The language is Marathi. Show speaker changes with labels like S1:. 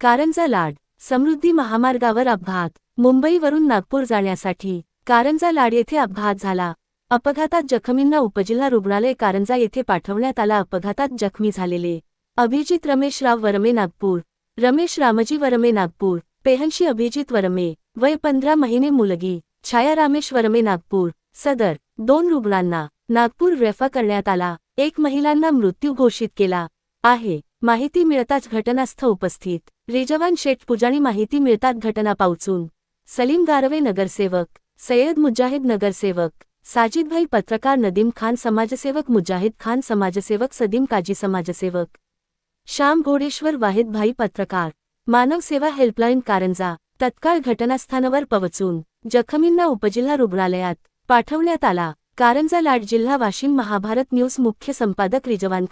S1: कारंजा लाड समृद्धी महामार्गावर अपघात मुंबईवरून नागपूर जाण्यासाठी कारंजा लाड येथे अपघात झाला. अपघातात जखमींना उपजिल्हा रुग्णालय कारंजा येथे पाठवण्यात आला. अपघातात जखमी झालेले अभिजित रमेश राव वरमे नागपूर रमेश रामजी वरमे नागपूर पेहनशी अभिजित वरमे वय पंधरा महिने मुलगी छाया रामेश वरमे नागपूर सदर दोन रुग्णांना नागपूर रेफा करण्यात आला. एक महिलांना मृत्यू घोषित केला आहे. माहिती मिळताच घटनास्थ उपस्थित. रिजवान शेठ पुजाणी माहिती मिळतात घटना पावचून सलीम गारवे नगरसेवक सय्यद मुजाहिद नगरसेवक साजिदभाई पत्रकार नदीम खान समाजसेवक मुजाहिद खान समाजसेवक सदीम काजी समाजसेवक. श्याम घोडेश्वर वाहिदभाई पत्रकार मानव सेवा हेल्पलाईन कारंजा तत्काळ घटनास्थानावर पोहोचून जखमींना उपजिल्हा रुग्णालयात पाठवण्यात आला. कारंजा लाड जिल्हा वाशिम महाभारत न्यूज मुख्य संपादक रिजवान